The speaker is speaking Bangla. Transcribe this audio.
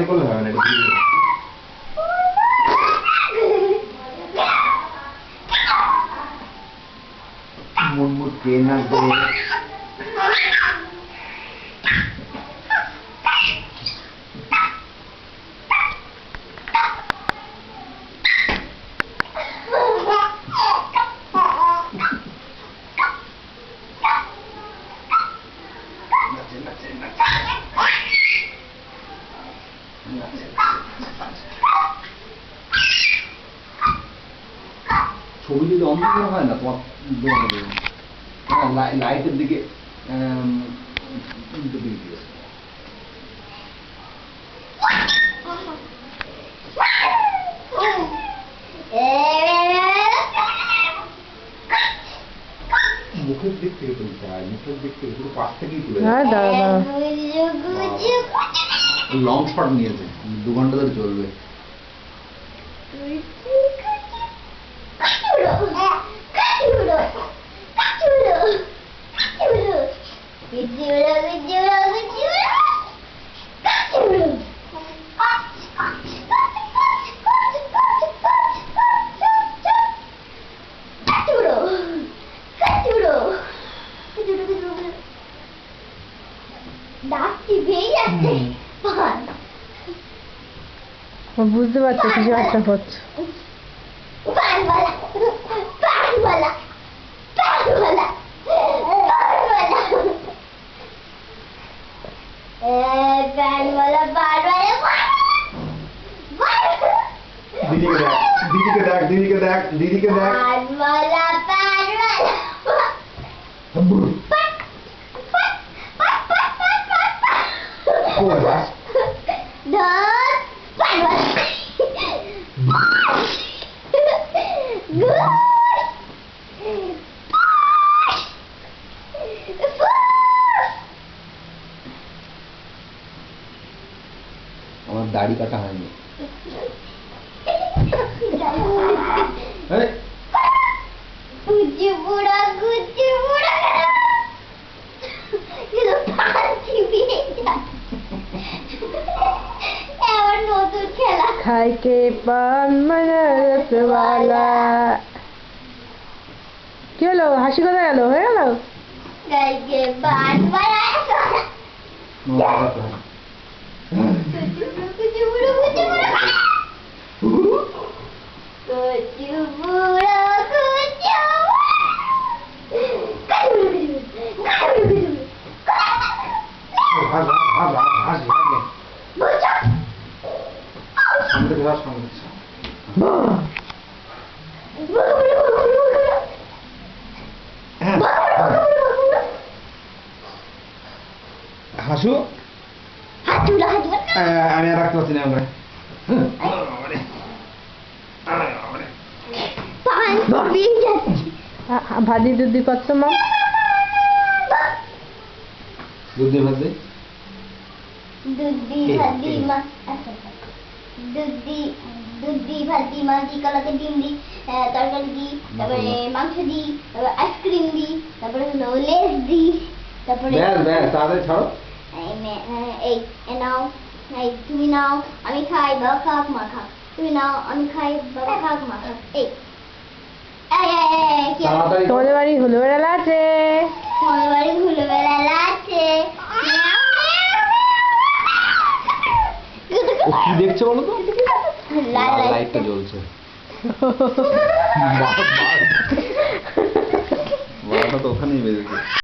maricolada en el equilibrio. Muy, muy pena. নাচে, নাচে, ছবি যদি অন্ধকার হয় না তোমার দোকানে হ্যাঁ লাই- লাইটের দিকে আম, উল্টো দিকে দিয়ে। মুখের দিক থেকে তুলতে হয় মুখের দিক থেকে শুধু পাশ থেকেই তুলে হ্যাঁ দাঁড়া দাঁড়া লং শট নিয়েছে দু ঘণ্টা ধরে চলবে। ডাকছি ভেঙে যাচ্ছে। পান ও বুঝতে পারছো কিছু একটা হচ্ছে পানওয়ালা পানওয়ালা পানওয়ালা পানওয়ালা এ পানওয়ালা পানওয়ালা দিদিকে দেখ দিদিকে দেখ দিদিকে দেখ দিদিকে দেখ দাড়ি কাটা হয়নি। কে পান কি হলো? হাসি কোথায় গেল? হয়ে গেল? গাইকে Hazu, আমি আর রাখতে পারছি না আমরা হ্যাঁ, ভাজি দুদি করছ মা। দুধ ভাজতে দুধি এই, ভাজি মা। আচ্ছা দুধি দুধি ভাজি মাঝি কলাতে ডিম দিই তরকারি দিই তারপরে মাংস দিই তারপরে আইসক্রিম দিই তারপরে হলো লেস দিই তারপরে ব্যাস ব্যাস তাড়াতাড়ি ছাড়ো। এই নাও এই তুমি নাও আমি খাই বাবা খাক মা তুমি নাও আমি খাই বাবা খাক মা এই এই এই, এই, এই, আছে? তোমাদের বাড়ি হলো বেড়াল আছে কি দেখছে বলো তো? লাল লাইটটা জ্বলছে। তো ওখানেই বেজেছে